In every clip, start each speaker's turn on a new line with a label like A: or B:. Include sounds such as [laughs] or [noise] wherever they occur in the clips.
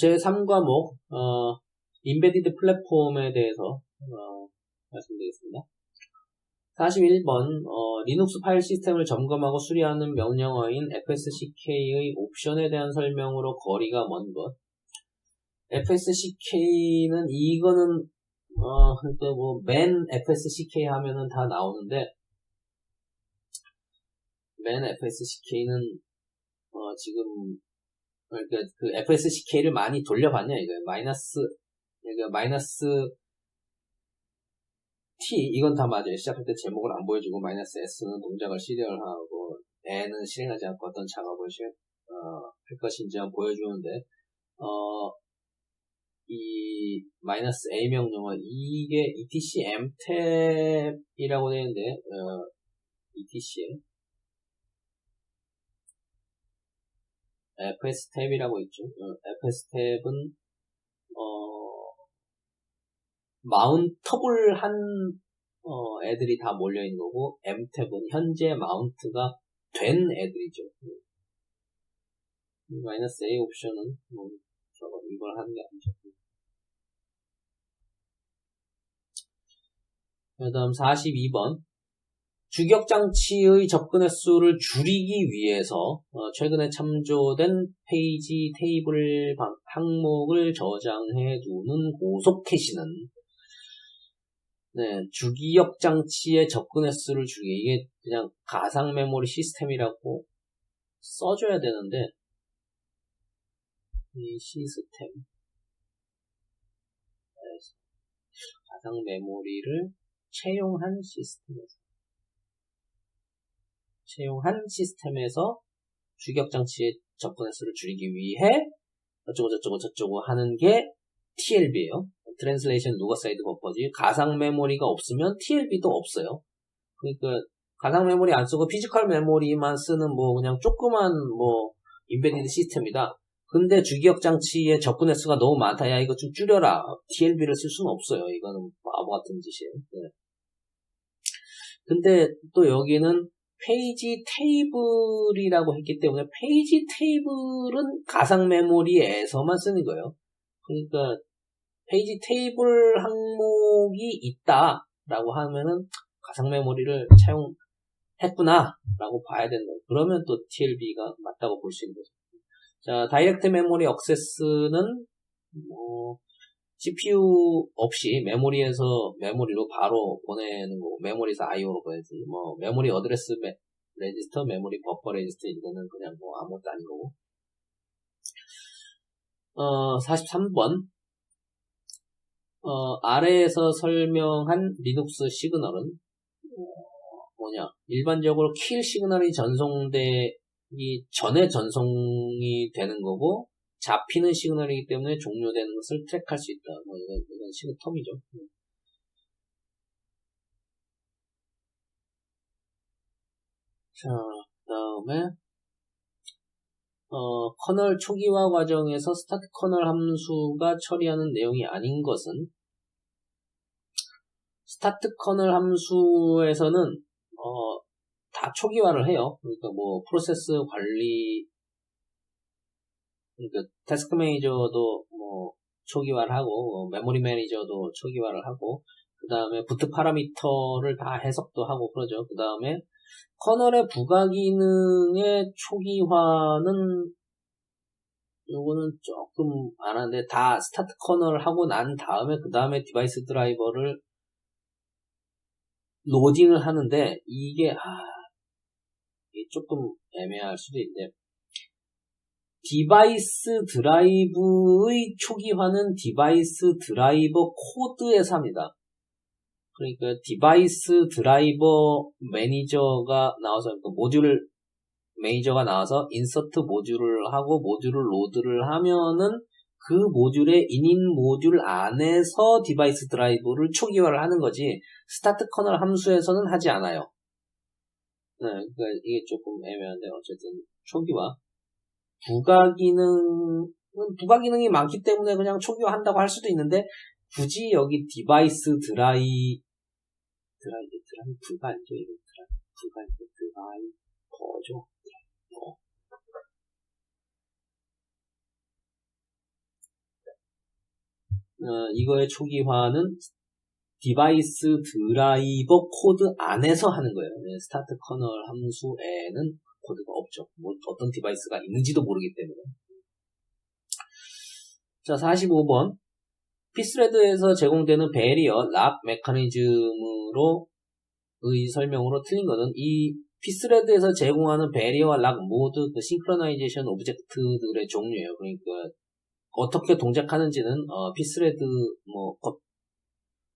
A: 제3과목 어, 인베디드 플랫폼에 대해서 어, 말씀드리겠습니다. 41번 어, 리눅스 파일 시스템을 점검하고 수리하는 명령어인 fsck의 옵션에 대한 설명으로 거리가 먼 것. fsck는 이거는 어, 그러니까 뭐 맨 fsck 하면은 다 나오는데 맨 fsck는 어, 지금 그러니까 그 FSCK를 많이 돌려봤냐 이거예요. 마이너스 그러니까 마이너스 T 이건 다 맞아요. 시작할 때 제목을 안 보여주고 마이너스 S는 동작을 시리얼하고 N은 실행하지 않고 어떤 작업을 시, 어, 할 것인지 한번 보여주는데 어, 이 마이너스 A 명령어 이게 etc m 탭이라고 되는데 어, etc FS 탭이라고 있죠. 어, FS 탭은 어, 마운터블 한 어, 애들이 다 몰려 있는 거고 M 탭은 현재 마운트가 된 애들이죠. 마이너스 A 옵션은 뭐 저거 이걸 하는 게 아니죠. 그 다음 42번 주격장치의 접근 횟수를 줄이기 위해서 어, 최근에 참조된 페이지 테이블 항목을 저장해 두는 고속 캐시는 네, 주기역 장치의 접근 횟수를 줄이기 이게 그냥 가상 메모리 시스템이라고 써줘야 되는데 이 시스템. 가상 메모리를 채용한 시스템에서 채용한 시스템에서 주격장치의 접근 횟수를 줄이기 위해 어쩌고 저쩌고 저쩌고 하는 게 TLB예요. 트랜슬레이션 누가 사이드 버퍼지 가상 메모리가 없으면 TLB도 없어요. 그러니까 가상 메모리 안 쓰고 피지컬 메모리만 쓰는 뭐 그냥 조그만 뭐 인베디드 시스템이다. 근데 주기억 장치의 접근 횟수가 너무 많다. 야 이거 좀 줄여라. TLB를 쓸 수는 없어요. 이거는 바보 같은 짓이에요. 네. 근데 또 여기는 페이지 테이블이라고 했기 때문에 페이지 테이블은 가상 메모리에서만 쓰는 거예요. 그러니까 페이지 테이블 항목이 있다라고 하면은 가상 메모리를 차용했구나라고 봐야 된다. 그러면 또 TLB가 맞다고 볼 수 있는 거죠. 자, 다이렉트 메모리 억세스는 뭐 CPU 없이 메모리에서 메모리로 바로 보내는 거고 메모리에서 IO로 보내지. 뭐 메모리 어드레스 메, 레지스터, 메모리 버퍼 레지스터 이거는 그냥 뭐 아무것도 아닌 거고. 어 43번. 어 아래에서 설명한 리눅스 시그널은 어, 뭐냐. 일반적으로 킬 시그널이 전송되기 전에 전송이 되는 거고 잡히는 시그널이기 때문에 종료되는 것을 트랙할 수 있다. 뭐 이건, 이건 시그 텀이죠. 자, 다음에 어, 커널 초기화 과정에서 스타트 커널 함수가 처리하는 내용이 아닌 것은 스타트 커널 함수에서는 어, 다 초기화를 해요. 그러니까 뭐 프로세스 관리 그러니까 태스크 매니저도 뭐 초기화를 하고 어, 메모리 매니저도 초기화를 하고 그 다음에 부트 파라미터를 다 해석도 하고 그러죠. 그 다음에 커널의 부가 기능의 초기화는 요거는 조금 안 하는데 다 스타트 커널을 하고 난 다음에 그 다음에 디바이스 드라이버를 로딩을 하는데 이게 아 이게 조금 애매할 수도 있는데 디바이스 드라이브의 초기화는 디바이스 드라이버 코드에서 합니다. 그러니까 디바이스 드라이버 매니저가 나와서 그러니까 모듈 매니저가 나와서 인서트 모듈을 하고 모듈을 로드를 하면은 그 모듈의 인인 모듈 안에서 디바이스 드라이브를 초기화를 하는 거지 스타트 커널 함수에서는 하지 않아요. 네, 그러니까 이게 조금 애매한데 어쨌든 초기화 부가 기능은 부가 기능이 많기 때문에 그냥 초기화한다고 할 수도 있는데 굳이 여기 디바이스 드라이 드라이 드라이 부가 아니죠 이거 드라이 부가 아니고 드라이 버죠 버. 어, 이거의 초기화는 디바이스 드라이버 코드 안에서 하는 거예요. 네, 스타트 커널 함수에는 코드가 없죠. 뭐 어떤 디바이스가 있는지도 모르기 때문에. 자, 45번. 피스레드에서 제공되는 베리어 락 메커니즘으로 의 설명으로 틀린 것은 이 피스레드에서 제공하는 베리어와 락 모드 그 싱크로나이제이션 오브젝트들의 종류예요. 그러니까 어떻게 동작하는지는 어, 피스레드 뭐 거,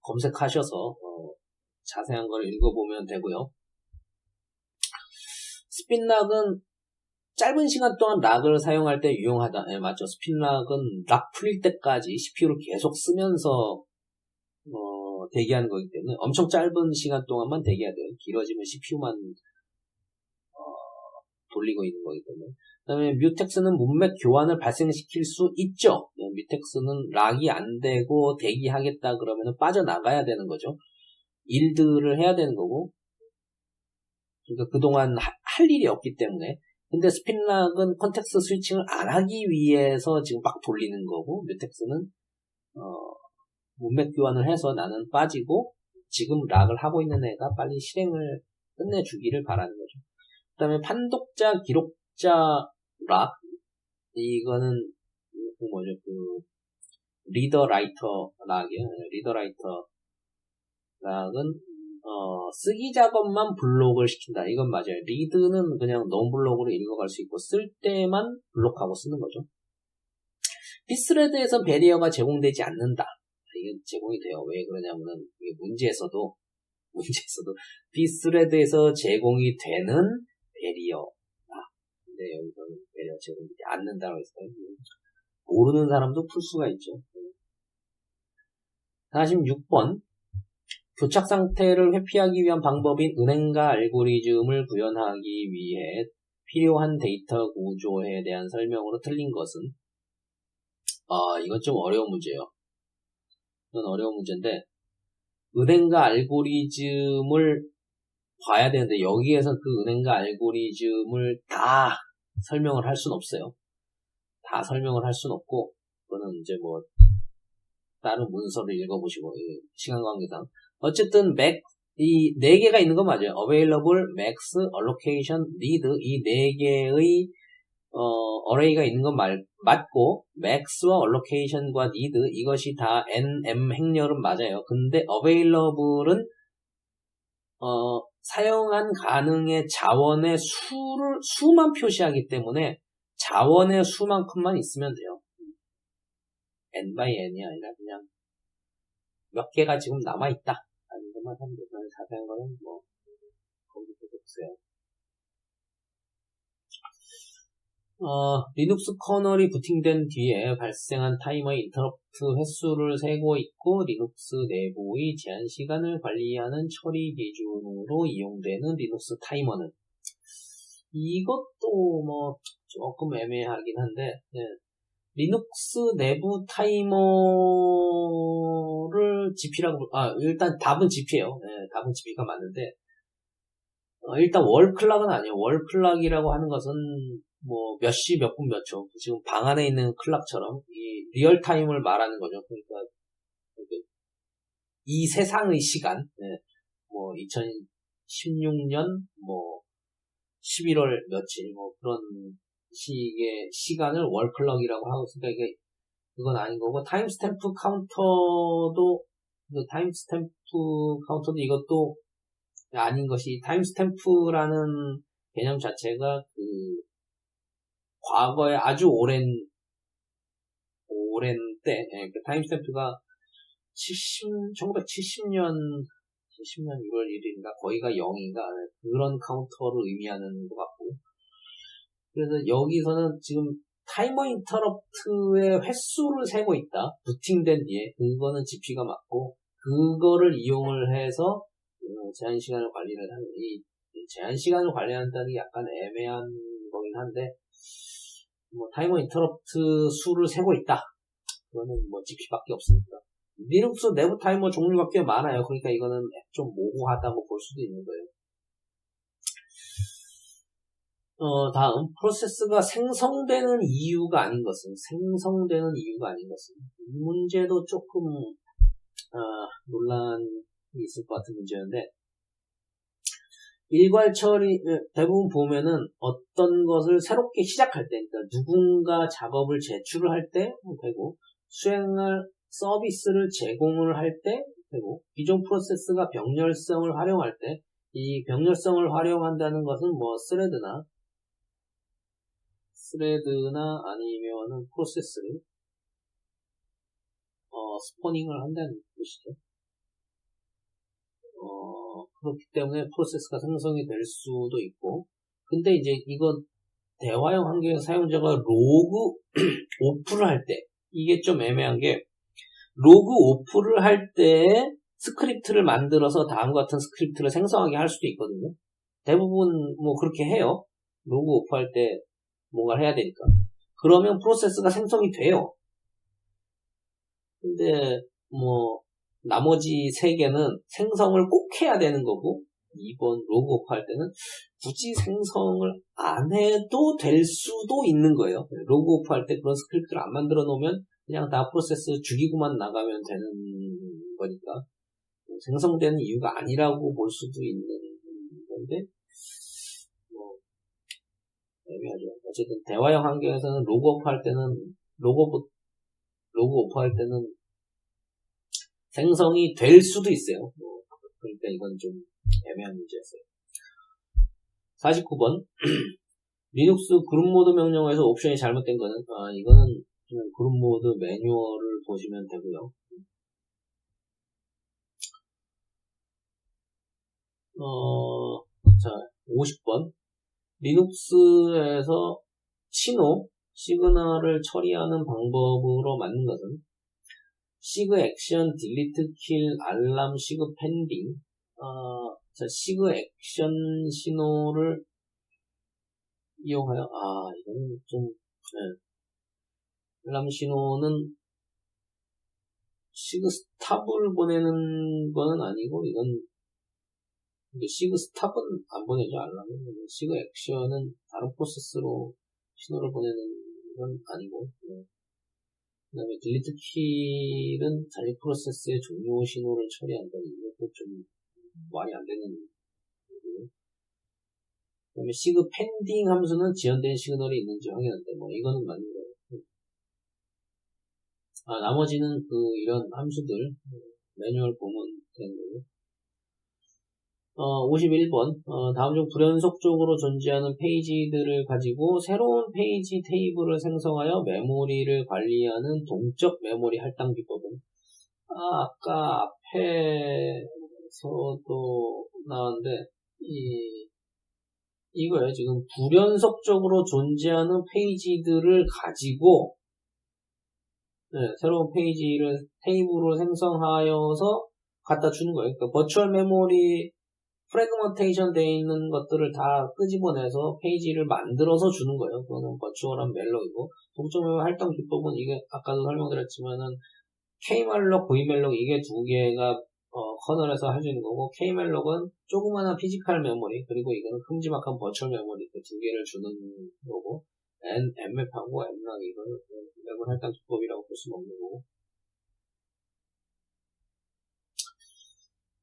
A: 검색하셔서 어, 자세한 걸 읽어보면 되고요. 스핀락은 짧은 시간 동안 락을 사용할 때 유용하다. 네, 맞죠. 스핀락은 락 풀릴 때까지 CPU를 계속 쓰면서 어, 대기하는 거기 때문에 엄청 짧은 시간 동안만 대기해야 돼요. 길어지면 CPU만 어, 돌리고 있는 거기 때문에. 그 다음에 뮤텍스는 문맥 교환을 발생시킬 수 있죠. 네, 뮤텍스는 락이 안 되고 대기하겠다 그러면 빠져나가야 되는 거죠. 일들을 해야 되는 거고. 그러니까 그동안 하, 할 일이 없기 때문에. 근데 스핀락은 컨텍스트 스위칭을 안 하기 위해서 지금 막 돌리는 거고, 뮤텍스는, 어, 문맥 교환을 해서 나는 빠지고, 지금 락을 하고 있는 애가 빨리 실행을 끝내주기를 바라는 거죠. 그 다음에 판독자, 기록자, 락. 이거는, 그 뭐죠, 그, 리더 라이터 락이에요. 리더 라이터 락은 어, 쓰기 작업만 블록을 시킨다. 이건 맞아요. 리드는 그냥 non 블록으로 읽어갈 수 있고 쓸 때만 블록하고 쓰는 거죠. 피스레드에선 베리어가 제공되지 않는다. 이게 제공이 돼요. 왜 그러냐면은 이게 문제에서도 [laughs] 문제에서도 피스레드에서 제공이 되는 베리어다. 근데 여기서는 베리어 제공되지 않는다고 했어요. 모르는 사람도 풀 수가 있죠. 46번 교착 상태를 회피하기 위한 방법인 은행가 알고리즘을 구현하기 위해 필요한 데이터 구조에 대한 설명으로 틀린 것은 아 이건 좀 어려운 문제예요. 이건 어려운 문제인데 은행가 알고리즘을 봐야 되는데 여기에서 그 은행가 알고리즘을 다 설명을 할 수는 없어요. 다 설명을 할 수는 없고 그거는 이제 뭐 다른 문서를 읽어보시고 시간 관계상 어쨌든 맥, 이 네 개가 있는 건 맞아요. available, max, allocation, need 이 네 개의 어, array가 있는 건 말, 맞고 max와 allocation과 need 이것이 다 n, m 행렬은 맞아요. 근데 available은 어, 사용한 가능의 자원의 수를 수만 표시하기 때문에 자원의 수만큼만 있으면 돼요. n by n이 아니라 그냥 몇 개가 지금 남아 있다. 것만 하면 되고 자세한 거는 뭐 컴퓨터에 없어요. 어, 리눅스 커널이 부팅된 뒤에 발생한 타이머의 인터럽트 횟수를 세고 있고 리눅스 내부의 제한 시간을 관리하는 처리 기준으로 이용되는 리눅스 타이머는 이것도 뭐 조금 애매하긴 한데 네. 리눅스 내부 타이머를 GP라고, 아, 일단 답은 GP예요. 네, 답은 GP가 맞는데, 어, 일단 월클락은 아니에요. 월클락이라고 하는 것은 뭐 몇 시, 몇 분, 몇 초. 지금 방 안에 있는 클락처럼 이 리얼타임을 말하는 거죠. 그러니까 이 세상의 시간, 네, 뭐 2016년 뭐 11월 며칠 뭐 그런 식의 시간을 월클럭이라고 하고 있으니까 이게 그건 아닌 거고 타임스탬프 카운터도 그 타임스탬프 카운터도 이것도 아닌 것이 타임스탬프라는 개념 자체가 그 과거에 아주 오랜 오랜 때 예, 그 타임스탬프가 70 1970년 70년 1월 1일인가 거기가 0인가 그런 카운터를 의미하는 것 같고 그래서 여기서는 지금 타이머 인터럽트의 횟수를 세고 있다. 부팅된 뒤에 그거는 GP가 맞고 그거를 이용을 해서 어, 제한 시간을 관리를 하는 이 제한 시간을 관리한다는 게 약간 애매한 거긴 한데 뭐 타이머 인터럽트 수를 세고 있다. 그거는 뭐 GP밖에 없으니까. 리눅스 내부 타이머 종류가 꽤 많아요. 그러니까 이거는 좀 모호하다고 볼 수도 있는 거예요. 어, 다음 프로세스가 생성되는 이유가 아닌 것은 생성되는 이유가 아닌 것은 이 문제도 조금 어, 논란이 있을 것 같은 문제였는데 일괄 처리 대부분 보면은 어떤 것을 새롭게 시작할 때, 그러니까 누군가 작업을 제출을 할 때 되고 수행할 서비스를 제공을 할 때 되고 기존 프로세스가 병렬성을 활용할 때 이 병렬성을 활용한다는 것은 뭐 스레드나 스레드나 아니면은 프로세스를 어, 스포닝을 한다는 뜻이죠. 어, 그렇기 때문에 프로세스가 생성이 될 수도 있고 근데 이제 이건 대화형 환경에서 사용자가 로그 [clears throat] 오프를 할 때 이게 좀 애매한 게 로그 오프를 할 때 스크립트를 만들어서 다음과 같은 스크립트를 생성하게 할 수도 있거든요. 대부분 뭐 그렇게 해요. 로그 오프할 때 뭔가를 해야 되니까. 그러면 프로세스가 생성이 돼요. 근데 뭐 나머지 세 개는 생성을 꼭 해야 되는 거고 2번 로그오프 할 때는 굳이 생성을 안 해도 될 수도 있는 거예요. 로그오프 할 때 그런 스크립트를 안 만들어 놓으면 그냥 다 프로세스 죽이고만 나가면 되는 거니까 생성되는 이유가 아니라고 볼 수도 있는 건데 뭐 애매하죠. 어쨌든 대화형 환경에서는 로그오프 할 때는 로그오프 로그오프 할 때는 생성이 될 수도 있어요. 뭐, 그러니까 이건 좀 애매한 문제였어요. 49번 [clears throat] 리눅스 그룹 모드 명령어에서 옵션이 잘못된 거는 아 이거는 그냥 그룹 모드 매뉴얼을 보시면 되고요. 어, 자, 50번. 리눅스에서 신호, 시그널을 처리하는 방법으로 맞는 것은 시그 액션, 딜리트 킬, 알람, 시그 펜딩. 어, 자, 시그 액션 신호를 이용하여, 아, 이거는 좀, 네. 알람 신호는 시그 스탑을 보내는 거는 아니고, 이건, 시그 스탑은 안 보내죠, 알람은. 시그 액션은 다른 프로세스로 신호를 보내는 건 아니고, 네. 그 다음에 딜리트 킬은 자기 프로세스의 종료 신호를 처리한다. 이것도 좀 말이 안 되는 거고요. 그 다음에 시그 펜딩 함수는 지연된 시그널이 있는지 확인한다. 뭐 이거는 맞는 거예요. 아 나머지는 그 이런 함수들 매뉴얼 보면 되는 거고요. 어, 51번 어, 다음 중 불연속적으로 존재하는 페이지들을 가지고 새로운 페이지 테이블을 생성하여 메모리를 관리하는 동적 메모리 할당 기법은 아, 아까 앞에서도 나왔는데 이 이거예요. 지금 불연속적으로 존재하는 페이지들을 가지고 네, 새로운 페이지를 테이블을 생성하여서 갖다 주는 거예요. 그러니까 버추얼 메모리 프레그먼테이션 되어 있는 것들을 다 끄집어내서 페이지를 만들어서 주는 거예요. 그거는 버추얼한 멜록이고 동점의 활동 기법은 이게 아까도 설명드렸지만은 K멜록, V멜록 이게 두 개가 어, 커널에서 할 수 있는 거고 K멜록은 조그마한 피지컬 메모리 그리고 이거는 큼지막한 버추얼 메모리 그 두 개를 주는 거고 N, M맵하고 M락 이거는 맵을 할당 기법이라고 볼 수는 없는 거고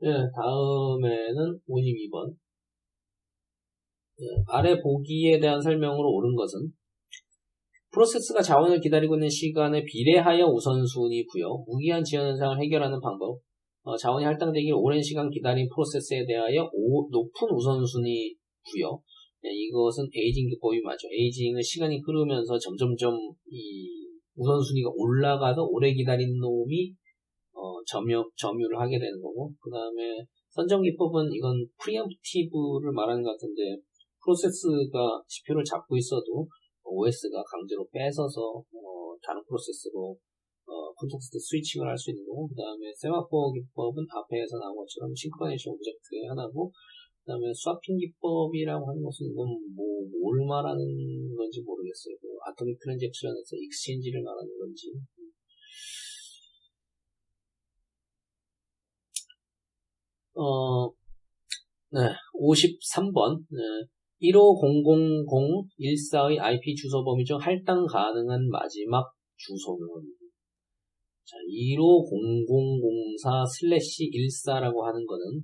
A: 예, 다음에는 52번. 예, 아래 보기에 대한 설명으로 옳은 것은 프로세스가 자원을 기다리고 있는 시간에 비례하여 우선순위 부여, 무기한 지연 현상을 해결하는 방법, 어, 자원이 할당되길 오랜 시간 기다린 프로세스에 대하여 오, 높은 우선순위 부여, 예, 이것은 에이징 기법이 맞죠. 에이징은 시간이 흐르면서 점점점 이 우선순위가 올라가서 오래 기다린 놈이 어, 점유, 점유를 하게 되는 거고, 그 다음에 선정 기법은 이건 프리엠프티브를 말하는 것 같은데, 프로세스가 지표를 잡고 있어도 OS가 강제로 뺏어서 어, 다른 프로세스로 어, 콘텍스트 스위칭을 할 수 있는 거고, 그 다음에 세마포 기법은 앞에서 나온 것처럼 싱크로네이션 오브젝트의 하나고, 그 다음에 스와핑 기법이라고 하는 것은 이건 뭐, 뭘 말하는 건지 모르겠어요. 그 아토믹 트랜잭션에서 익스체인지를 말하는 건지. 어, 네, 53번. 네, 1500014의 IP 주소 범위 중 할당 가능한 마지막 주소는 자, 15004 슬래시 14라고 하는 거는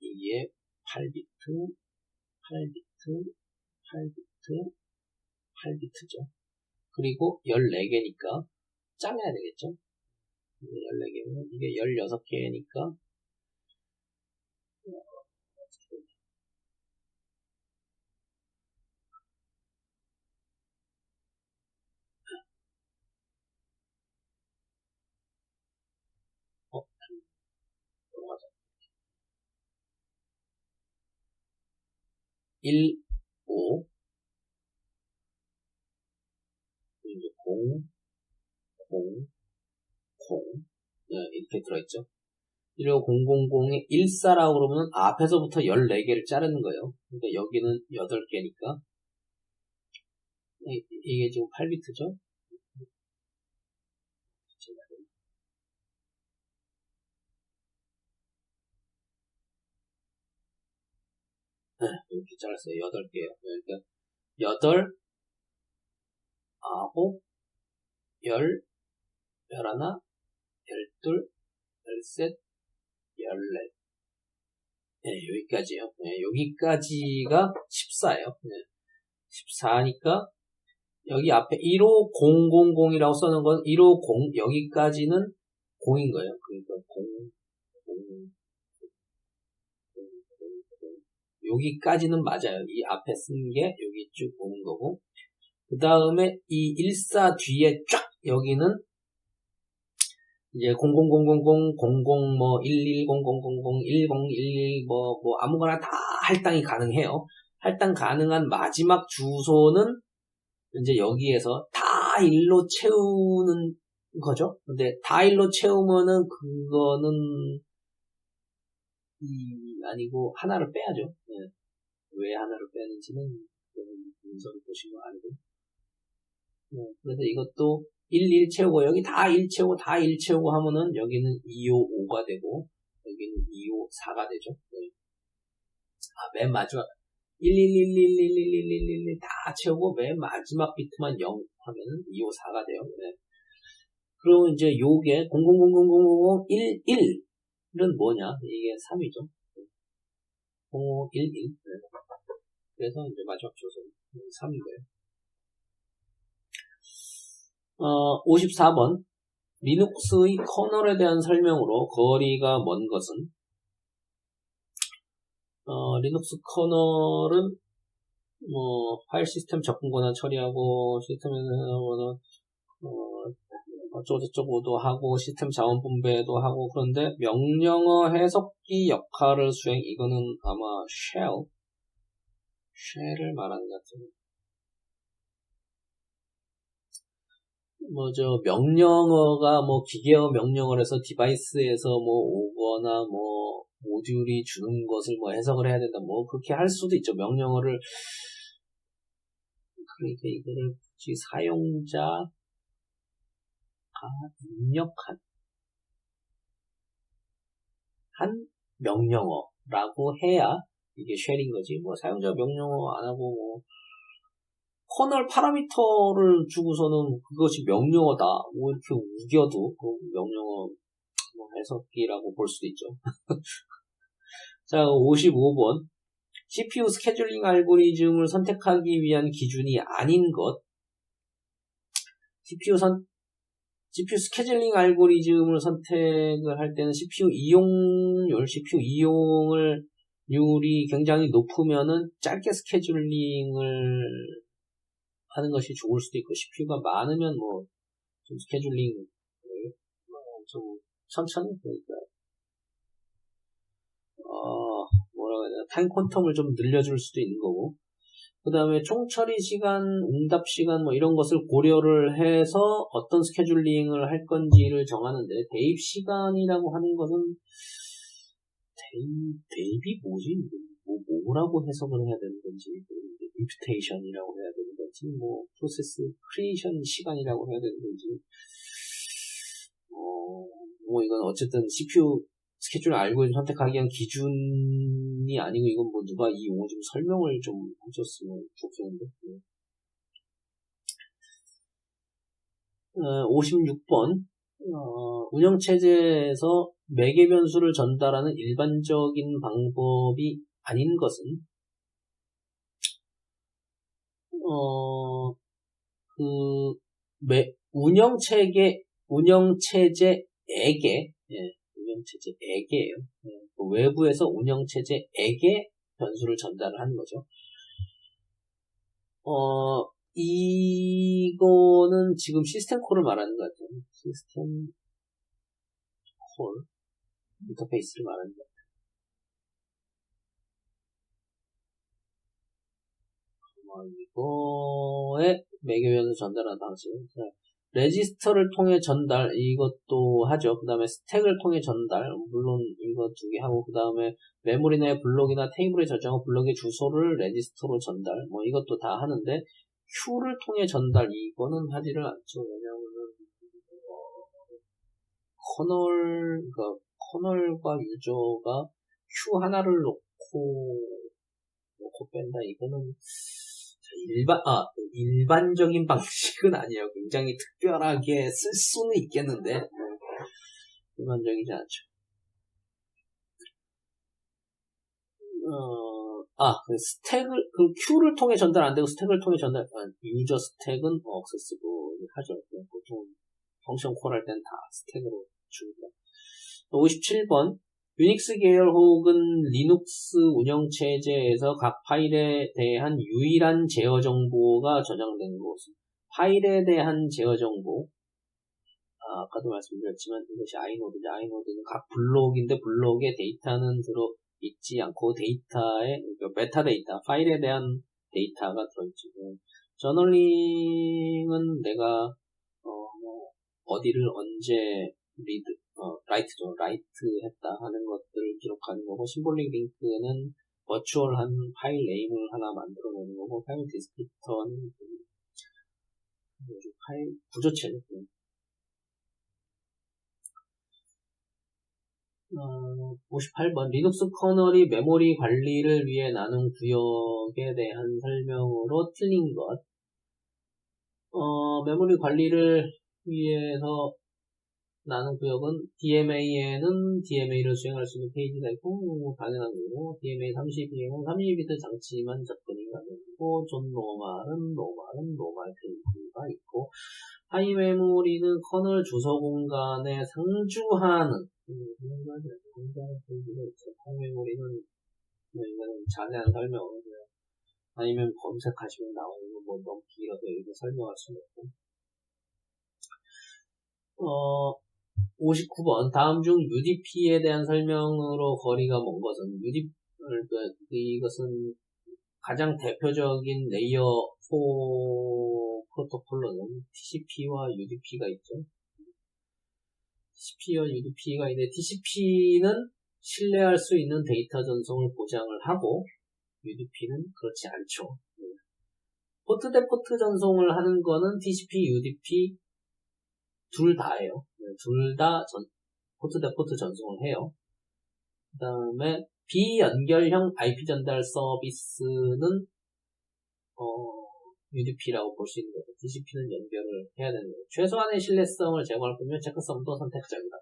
A: 이게 8비트, 8비트, 8비트, 8비트죠. 그리고 14개니까 잘라야 되겠죠. 14개면 이게 16개니까. 어, 넘어가자. 1, 5 이제 0, 0, 0 네, 이렇게 들어있죠. 15000에 14라고 그러면 앞에서부터 14개를 자르는 거예요. 그러니까 여기는 8개니까 이게 지금 8비트죠. 네, 이렇게 잘랐어요. 8개요. 그러니까 8, 9, 10, 11, 12, 13, 14. 네, 여기까지요. 네, 여기까지가 14예요. 네, 14니까 여기 앞에 15000이라고 써놓은 건 150, 여기까지는 0인 거예요. 그러니까 0, 0, 여기까지는 맞아요. 이 앞에 쓴 게 여기 쭉 오는 거고. 그 다음에 이 14 뒤에 쫙 여기는 이제 000000 00 뭐 110000 1011 뭐, 뭐 아무거나 다 할당이 가능해요. 할당 가능한 마지막 주소는 이제 여기에서 다 일로 채우는 거죠. 근데 다 일로 채우면은 그거는 이 아니고 하나를 빼야죠. 네. 왜 하나를 빼는지는 문서를 보시면 알고. 네. 그래서 이것도 1, 1 채우고 여기 다 1 채우고 다 1 채우고 하면은 여기는 2, 5, 5가 되고 여기는 2, 5, 4가 되죠. 네. 아, 맨 마지막 1, 1, 1, 1, 1, 1, 1, 1, 1, 다 채우고 맨 마지막 비트만 0 하면은 2, 5, 4가 돼요. 네. 그리고 이제 요게 000000 1, 1은 뭐냐? 이게 3이죠. 0, 1, 1. 네. 그래서 이제 마지막 주소는 3이고요. 어, 54번. 리눅스의 커널에 대한 설명으로 거리가 먼 것은 어, 리눅스 커널은 뭐 파일 시스템 접근 권한 처리하고 시스템에서는 어, 어쩌고저쩌고도 하고 시스템 자원 분배도 하고 그런데 명령어 해석기 역할을 수행 이거는 아마 shell shell을 말하는 것 같아요. 뭐 저 명령어가 뭐 기계어 명령어를 해서 디바이스에서 뭐 오거나 뭐 모듈이 주는 것을 뭐 해석을 해야 된다 뭐 그렇게 할 수도 있죠. 명령어를 그러니까 이거를 굳이 사용자가 입력한 한 명령어라고 해야 이게 쉘인 거지. 뭐 사용자 명령어 안 하고 뭐 커널 파라미터를 주고서는 그것이 명령어다. 뭐 이렇게 우겨도 그 명령어 뭐 해석기라고 볼 수도 있죠. [laughs] 자, 55번. CPU 스케줄링 알고리즘을 선택하기 위한 기준이 아닌 것. CPU 선, CPU 스케줄링 알고리즘을 선택을 할 때는 CPU 이용률, CPU 이용을 율이 굉장히 높으면은 짧게 스케줄링을 하는 것이 좋을 수도 있고 CPU가 많으면 뭐 좀 스케줄링 좀 천천히 그러니까. 어 뭐라고 해야 되나? 타임 퀀텀을 좀 늘려줄 수도 있는 거고. 그 다음에 총처리 시간, 응답 시간 뭐 이런 것을 고려를 해서 어떤 스케줄링을 할 건지를 정하는데 대입 시간이라고 하는 것은 대입, 대입이 뭐지? 뭐, 뭐라고 해석을 해야 되는 건지 임퓨테이션이라고 해야 되는 건지? 뭐 프로세스 크리에이션 시간이라고 해야 되는 건지. 어, 뭐 이건 어쨌든 CPU 스케줄 알고리즘 선택하기 위한 기준이 아니고 이건 뭐 누가 이 용어 좀 설명을 좀 해줬으면 좋겠는데. 어, 56번. 어, 운영체제에서 매개 변수를 전달하는 일반적인 방법이 아닌 것은 어, 그 매, 운영체계 운영체제에게 예, 운영체제에게요. 예, 그 외부에서 운영체제에게 변수를 전달을 하는 거죠. 어, 이거는 지금 시스템 콜을 말하는 것 같아요. 시스템 콜 인터페이스를 말하는 것 같아요. 어, 이거에 매개변을 전달하는 방식. 레지스터를 통해 전달 이것도 하죠. 그 다음에 스택을 통해 전달 물론 이거 두 개 하고 그 다음에 메모리 내 블록이나 테이블에 저장한 블록의 주소를 레지스터로 전달 뭐 이것도 다 하는데 Q를 통해 전달 이거는 하지를 않죠. 왜냐하면 어, 커널 그러니까 커널과 유저가 Q 하나를 놓고 놓고 뺀다 이거는 일반 아 일반적인 방식은 아니에요. 굉장히 특별하게 쓸 수는 있겠는데 네. 일반적이지 않죠. 어, 아, 그 스택을, 그 Q를 통해 전달 안 되고 스택을 통해 전달, 아, 유저 스택은 억세스블 하죠. 보통 펑션 콜 할 땐 다 스택으로 줍니다. 57번. 유닉스 계열 혹은 리눅스 운영체제에서 각 파일에 대한 유일한 제어 정보가 저장된 곳은 파일에 대한 제어 정보 아, 아까도 말씀드렸지만 이것이 아이노드죠. 아이노드는 각 블록인데 블록에 데이터는 들어 있지 않고 데이터에 그러니까 메타 데이터 파일에 대한 데이터가 들어있지. 저널링은 내가 어, 뭐 어디를 언제 리드 어, 라이트죠. 라이트 했다 하는 것들을 기록하는 거고, 심볼릭 링크는 버추얼한 파일 네임을 하나 만들어내는 거고, 파일 디스크립터는 그, 파일 구조체죠. 어, 58번 리눅스 커널이 메모리 관리를 위해 나눈 구역에 대한 설명으로 틀린 것. 어, 메모리 관리를 위해서 나는 구역은 DMA에는 DMA를 수행할 수 있는 페이지가 있고 뭐 당연한 거고 DMA 32에는 32비트 장치만 접근이 가능하고 존 노멀은 노멀은 노멀 페이지가 있고 하이 메모리는 커널 주소 공간에 상주하는 공간 페이지가 있죠. 하이 메모리는 뭐 이거는 자세한 설명은 아니면 검색하시면 나오는 뭐 너무 길어서 여기서 설명할 수는 없고 어 59번 다음 중 UDP에 대한 설명으로 거리가 먼 것은 UDP 이것은 가장 대표적인 레이어 4 프로토콜로는 TCP와 UDP가 있죠. TCP와 UDP가 있는데 TCP는 신뢰할 수 있는 데이터 전송을 보장을 하고 UDP는 그렇지 않죠. 포트 대 포트 전송을 하는 거는 TCP, UDP 둘 다예요. 둘 다 포트 대 포트 전송을 해요. 그 다음에 비연결형 IP 전달 서비스는 어, UDP라고 볼 수 있는 거죠. TCP는 연결을 해야 되는 거예요. 최소한의 신뢰성을 제공할 거면 체크성도 선택적이다.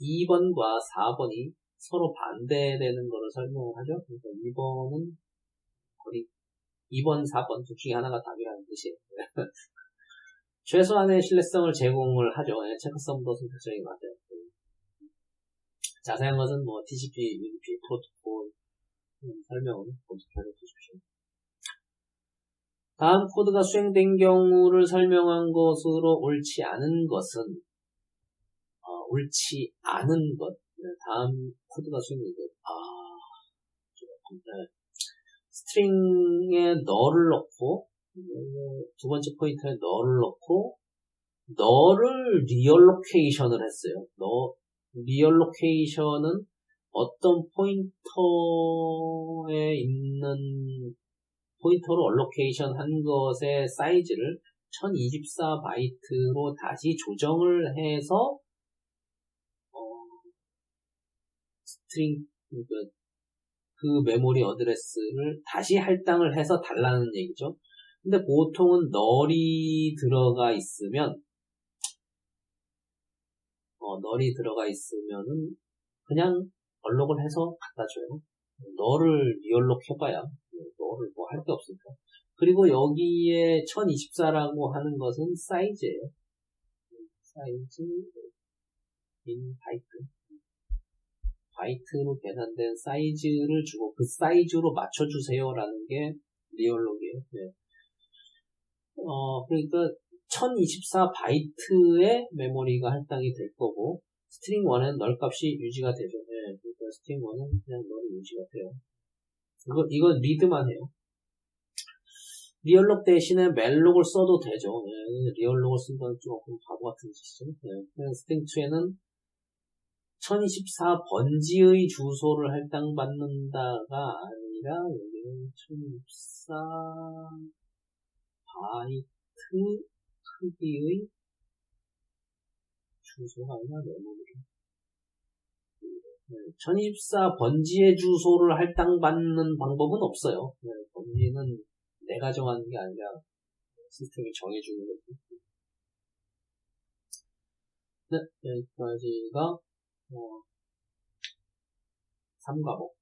A: 2번과 4번이 서로 반대되는 것을 설명을 하죠. 그러니까 2번은 거의 2번, 4번 둘 중에 하나가 답이라는 뜻이에요. 최소한의 신뢰성을 제공을 하죠. 예, 체크성도 선택적인 것 같아요. 자세한 것은 뭐 TCP, UDP, 프로토콜 음, 설명은 검색해 주십시오. 다음 코드가 수행된 경우를 설명한 것으로 옳지 않은 것은 어, 옳지 않은 것. 네, 다음 코드가 수행된 것. 아, 네. 스트링에 너를 넣고 두 번째 포인트에 너를 넣고 너를 리얼로케이션을 했어요. 너 리얼로케이션은 어떤 포인터에 있는 포인터로 얼로케이션 한 것의 사이즈를 1024 바이트로 다시 조정을 해서 어, 스트링 그, 그 메모리 어드레스를 다시 할당을 해서 달라는 얘기죠. 근데 보통은 널이 들어가 있으면 어, 널이 들어가 있으면은 그냥 얼록을 해서 갖다 줘요. 너를 리얼록 해봐야 너를 뭐할 게 없으니까. 그리고 여기에 1024라고 하는 것은 사이즈예요. 사이즈 인 바이트 바이트로 계산된 사이즈를 주고 그 사이즈로 맞춰주세요라는 게 리얼록이에요. 네. 어 그러니까 1024 바이트의 메모리가 할당이 될 거고 스트링 1은 널 값이 유지가 되죠. 네. 그러니까 스트링 1은 그냥 널이 유지가 돼요. 이거 이거 리드만 해요. 리얼록 대신에 멜록을 써도 되죠. 네, 리얼록을 쓴건 조금 바보 같은 짓이죠. 네, 스팅 2에는 1024 번지의 주소를 할당받는다가 아니라 여기는 1024 바이트 크기의 주소가 아니라 메모리를 1024 번지의 주소를 할당받는 방법은 없어요. 네, 번지는 내가 정하는 게 아니라 시스템이 정해주는 거지. 네, 여기까지가 어, 3과목.